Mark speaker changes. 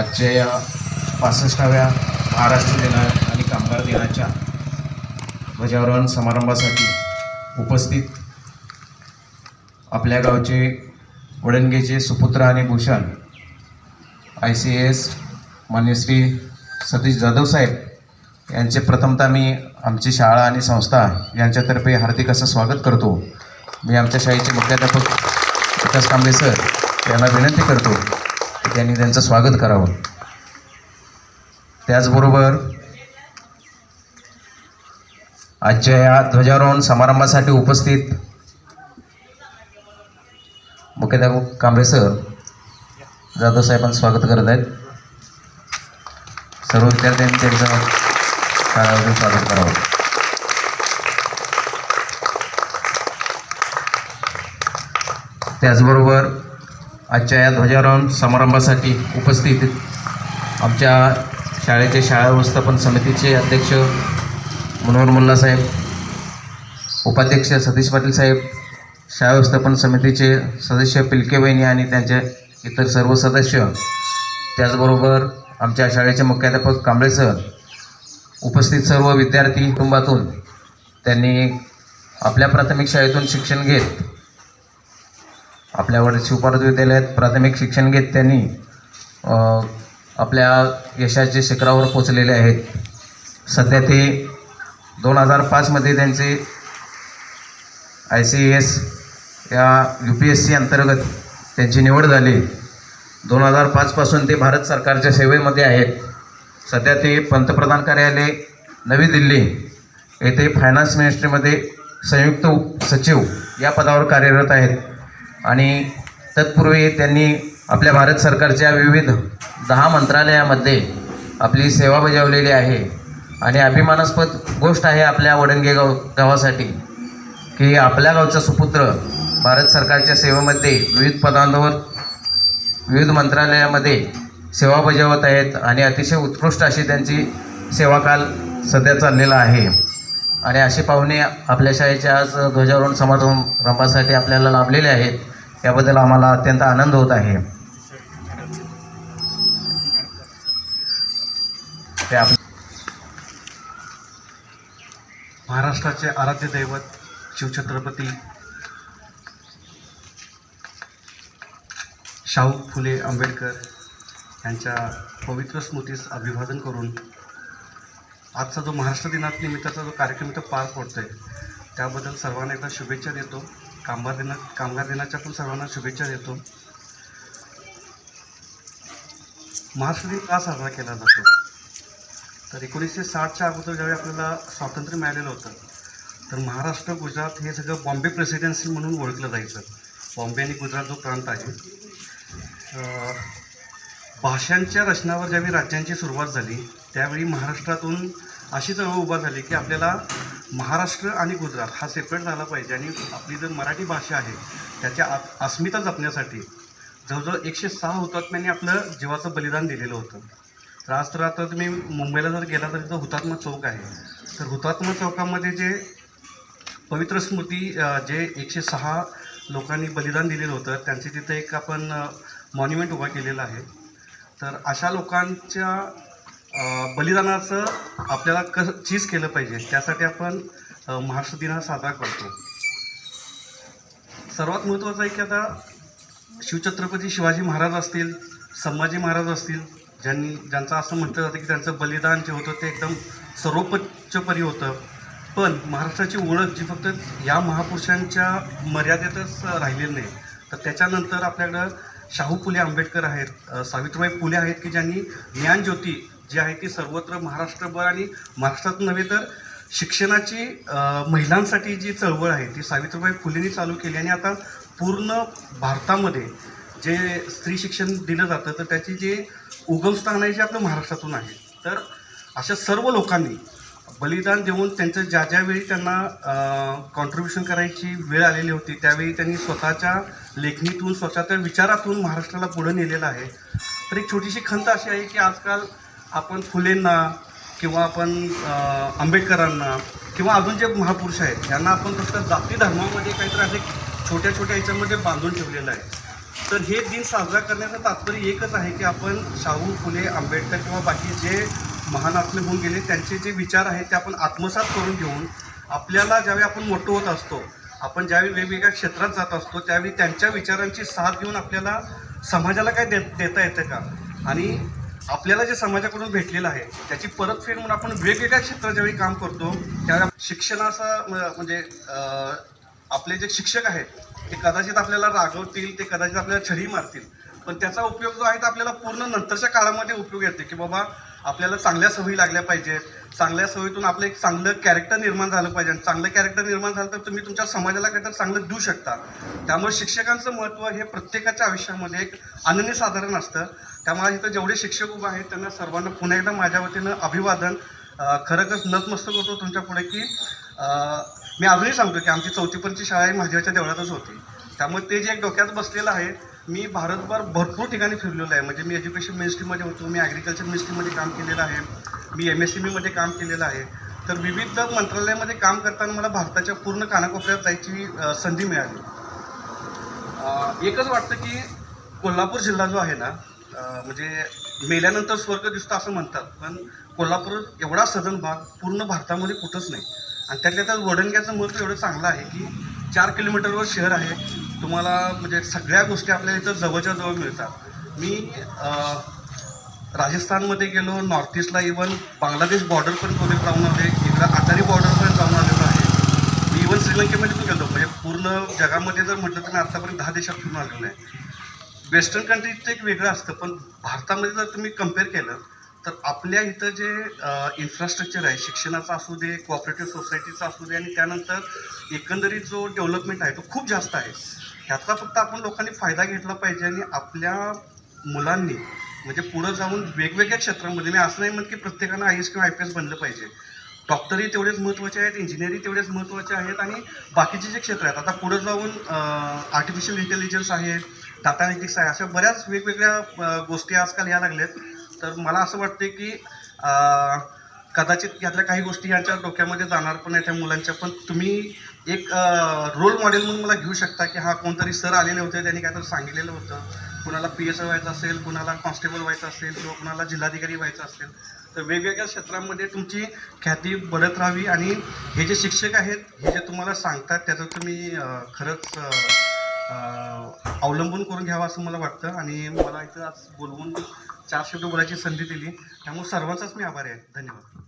Speaker 1: आजच्या या पासष्टाव्या महाराष्ट्र दिना आणि कामगार दिनाच्या ध्वजारोहण समारंभासाठी उपस्थित आपल्या गावचे वडणगेचे सुपुत्र आणि भूषण आय सी एस मान्यश्री सतीश जाधव साहेब यांचे प्रथमतः मी आमची शाळा आणि संस्था यांच्यातर्फे हार्दिक असं स्वागत करतो. मी आमच्या शाळेचे मुख्याध्यापक विकास कांबळे सर यांना विनंती करतो. त्यांनी त्यांचं स्वागत करावं. त्याचबरोबर आजच्या या ध्वजारोहण समारंभासाठी उपस्थित मुख्याध्यापक कांबळे सर जाधव साहेबांचं स्वागत करत आहेत. सर्व विद्यार्थ्यांनी त्यांचं शाळेमध्ये स्वागत करावं. त्याचबरोबर आजच्या या ध्वजारोहण समारंभासाठी उपस्थित आमच्या शाळेचे शाळा व्यवस्थापन समितीचे अध्यक्ष मनोहर मुल्ला साहेब उपाध्यक्ष सतीश पाटील साहेब शाळा व्यवस्थापन समितीचे सदस्य पिलके वहिनी आणि त्यांचे इतर सर्व सदस्य त्याचबरोबर आमच्या शाळेचे मुख्याध्यापक कांबळे सर उपस्थित सर्व विद्यार्थी कुटुंबातून त्यांनी आपल्या प्राथमिक शाळेतून शिक्षण घेत आपल्या वडील शिवपार्वती विद्यालयात प्राथमिक शिक्षण घेत त्यांनी आपल्या यशाचे शिखरावर पोचलेले आहेत. सध्या ते दोन हजार पाचमध्ये त्यांचे आय सी एस या यू पी एस सी अंतर्गत त्यांची निवड झाली. दोन हजार पाचपासून ते भारत सरकारच्या सेवेमध्ये आहेत. सध्या ते पंतप्रधान कार्यालय नवी दिल्ली येथे फायनान्स मिनिस्ट्रीमध्ये संयुक्त सचिव या पदावर कार्यरत आहेत. आणि तत्पूर्वी त्यांनी आपल्या भारत सरकारच्या विविध दहा मंत्रालयामध्ये आपली सेवा बजावलेली आहे. आणि अभिमानास्पद गोष्ट आहे आपल्या वडंगे गाव गावासाठी की आपल्या गावचा सुपुत्र भारत सरकारच्या सेवेमध्ये विविध पदांवर विविध मंत्रालयामध्ये सेवा बजावत आहेत. आणि अतिशय उत्कृष्ट अशी त्यांची सेवाकाल सध्या चाललेला आहे. आणि असे पाहुणे आपल्या शाळेच्या आज ध्वजारोहण समारंभासाठी आपल्याला लाभलेले आहेत. याबद्दल आम्हाला अत्यंत आनंद होत आहे. ते आप
Speaker 2: महाराष्ट्राचे आराध्य दैवत शिवछत्रपती शाहू फुले आंबेडकर यांच्या पवित्र स्मृतीस अभिवादन करून आजचा जो महाराष्ट्र दिनात निमित्ताचा जो कार्यक्रम इथं पार पडतो आहे त्याबद्दल सर्वांना एकदा शुभेच्छा देतो. कामगार दिना कामगार दिनाच्या पण सर्वांना शुभेच्छा देतो. महाराष्ट्र दिन का साजरा केला जातो? तर एकोणीसशे साठच्या अगोदर ज्यावेळी आपल्याला स्वातंत्र्य मिळालेलं होतं तर महाराष्ट्र गुजरात हे सगळं बॉम्बे प्रेसिडेन्सी म्हणून ओळखलं जायचं. बॉम्बे आणि गुजरात जो प्रांत आहे भाषांच्या रचनावर ज्यावेळी राज्यांची सुरुवात झाली त्यावेळी महाराष्ट्रातून अशी चळवळ उभा झाली की आपल्याला महाराष्ट्र आणि गुजरात हा सेपरेट झाला पाहिजे. आणि आपली जर मराठी भाषा आहे त्याच्या आ अस्मिता जपण्यासाठी जवळजवळ एकशे सहा हुतात्म्यांनी आपलं जीवाचं बलिदान दिलेलं होतं. तर आज तर आता तुम्ही मुंबईला जर गेला तर तिथं हुतात्मा चौक आहे. तर हुतात्मा चौकामध्ये जे पवित्र स्मृती जे एकशे सहा लोकांनी बलिदान दिलेलं होतं त्यांचे तिथं एक आपण मॉन्युमेंट उभा केलेलं आहे. तर अशा लोकांच्या बलिदानाचं आपल्याला कसं चीज केलं पाहिजे त्यासाठी आपण महाराष्ट्र दिन हा साजरा करतो. सर्वात महत्त्वाचं आहे की आता शिवछत्रपती शिवाजी महाराज असतील संभाजी महाराज असतील ज्यांनी ज्यांचं असं म्हटलं जातं की त्यांचं बलिदान जे होतं ते एकदम सर्वोपच्चपरी होतं. पण महाराष्ट्राची ओळख जी फक्त या महापुरुषांच्या मर्यादेतच राहिलेली नाही. तर त्याच्यानंतर आपल्याकडं शाहू फुले आंबेडकर आहेत सावित्रीबाई फुले आहेत की ज्यांनी ज्ञानज्योती जी आहे ती सर्वत्र महाराष्ट्रभर आणि महाराष्ट्रात नव्हे तर शिक्षणाची महिलांसाठी जी चळवळ आहे ती सावित्रीबाई फुलेंनी चालू केली आणि आता पूर्ण भारतामध्ये जे स्त्री शिक्षण दिलं जातं तर त्याची जे उगमस्थान आहे जे आपलं महाराष्ट्रातून आहे. तर अशा सर्व लोकांनी बलिदान देऊन त्यांचं ज्या ज्यावेळी त्यांना कॉन्ट्रीब्युशन करायची वेळ आलेली होती त्यावेळी त्यांनी स्वतःच्या लेखणीतून स्वतःच्या विचारातून महाराष्ट्राला पुढं नेलेलं आहे. तर एक छोटीशी खंत अशी आहे की आजकाल आपण फुलेंना किंवा आपण आंबेडकरांना किंवा अजून जे महापुरुष आहेत यांना आपण फक्त जाती धर्मामध्ये काहीतरी असे छोट्या छोट्या याच्यामध्ये बांधून ठेवलेलं आहे. तर हे दिन साजरा करण्याचं तात्पर्य एकच आहे की आपण शाहू फुले आंबेडकर किंवा बाकी जे महान आत्मे होऊन गेले त्यांचे जे विचार आहेत ते आपण आत्मसात करून घेऊन आपल्याला ज्यावेळी आपण मोठं होत असतो आपण ज्यावेळी वेगवेगळ्या क्षेत्रात जात असतो त्यावेळी त्यांच्या विचारांची साथ घेऊन आपल्याला समाजाला काय दे देता येतं का? आणि आपल्याला जे समाजाकडून भेटलेलं आहे त्याची परतफेड म्हणून आपण वेगवेगळ्या क्षेत्रात ज्यावेळी काम करतो. त्या शिक्षणाचा म्हणजे आपले जे शिक्षक आहेत ते कदाचित आपल्याला रागवतील ते कदाचित आपल्याला छडी मारतील. पण त्याचा उपयोग जो आहे तो आपल्याला पूर्ण नंतरच्या काळामध्ये उपयोग येते की बाबा आपल्याला चांगल्या सवयी लागल्या पाहिजेत. चांगल्या सवयीतून आपलं एक चांगलं कॅरेक्टर निर्माण झालं पाहिजे. आणि चांगलं कॅरेक्टर निर्माण झालं तर तुम्ही तुमच्या समाजाला काहीतरी चांगलं देऊ शकता. त्यामुळे शिक्षकांचं महत्त्व हे प्रत्येकाच्या आयुष्यामध्ये एक अनन्यसाधारण असतं. त्यामुळे इथं जेवढे शिक्षक उभे आहेत त्यांना सर्वांना पुन्हा एकदा माझ्या वतीनं अभिवादन. खरंच नतमस्तक होतो तुमच्यापुढे की मी अजूनही सांगतो की आमची चौथीपर्यंतची शाळा ही माझ्याच्या देवळातच होती. त्यामुळे ते जे एक डोक्यात बसलेलं आहे मी भारतभर भरपूर ठिकाणी फिरलेलो आहे. म्हणजे मी एज्युकेशन मिनिस्ट्रीमध्ये होतो मी ॲग्रिकल्चर मिनिस्ट्रीमध्ये काम केलेलं आहे मी एम एस सी बीमध्ये काम केलेलं आहे. तर विविध मंत्रालयामध्ये काम करताना मला भारताच्या पूर्ण कानाकोपऱ्यात जायची संधी मिळाली. एकच वाटतं की कोल्हापूर जिल्हा जो आहे ना म्हणजे मेल्यानंतर स्वर्ग दिसतो असं म्हणतात पण कोल्हापूर एवढा सदन भाग पूर्ण भारतामध्ये कुठंच नाही. आणि त्यातल्या त्यात वडणग्याचं महत्त्व एवढं चांगलं आहे की चार किलोमीटरवर शहर आहे तुम्हाला म्हणजे सगळ्या गोष्टी आपल्याला इथं जवळच्या जवळ मिळतात. मी राजस्थानमध्ये गेलो नॉर्थ ईस्टला इवन बांगलादेश बॉर्डरपर्यंत वगैरे जाऊन आले इकडं बॉर्डर बॉर्डरपर्यंत जाऊन आलेलो आहे मी इवन श्रीलंकेमध्ये पण गेलो म्हणजे पूर्ण जगामध्ये जर म्हटलं तर मी आत्तापर्यंत दहा देशात फिरून आलेलो आहे. वेस्टर्न कंट्रीचं एक वेगळं असतं पण भारतामध्ये जर तुम्ही कंपेअर केलं तर आपल्या इथं जे इन्फ्रास्ट्रक्चर आहे शिक्षणाचं असू दे कोऑपरेटिव्ह सोसायटीचं असू दे आणि त्यानंतर एकंदरीत जो डेव्हलपमेंट आहे तो खूप जास्त आहे. ह्याचा फक्त आपण लोकांनी फायदा घेतला पाहिजे आणि आपल्या मुलांनी म्हणजे पुढं जाऊन वेगवेगळ्या क्षेत्रामध्ये मी असं नाही म्हणत की प्रत्येकानं आय एस किंवा आय पी एस बनलं पाहिजे. डॉक्टरही तेवढेच महत्त्वाचे आहेत इंजिनिअरिंग तेवढेच महत्त्वाचे आहेत आणि बाकीचे जे क्षेत्र आहेत आता पुढं जाऊन आर्टिफिशियल इंटेलिजन्स आहे डाटा अनालिटिक्स आहे अशा बऱ्याच वेगवेगळ्या गोष्टी आजकाल या लागल्यात. तर मला असं वाटते की कदाचित यातल्या काही गोष्टी यांच्या डोक्यामध्ये जाणार पण आहे त्या मुलांच्या. पण तुम्ही एक रोल मॉडेल म्हणून मला घेऊ शकता की हा कोणतरी सर आलेले होते त्यांनी काहीतरी सांगितलेलं होतं. कुणाला पी एस व्हायचं असेल कुणाला कॉन्स्टेबल व्हायचं असेल किंवा कुणाला जिल्हाधिकारी व्हायचं असेल. तर वेगवेगळ्या क्षेत्रामध्ये तुमची ख्याती बढत राहावी आणि हे जे शिक्षक आहेत हे जे तुम्हाला सांगतात त्याचं तुम्ही खरंच अवलंबून करून घ्यावं असं मला वाटतं. आणि मला इथं आज बोलवून चार शब्द बोलायची संधी दिली. त्यामुळे सर्वांचाच मी आभारी आहे. धन्यवाद.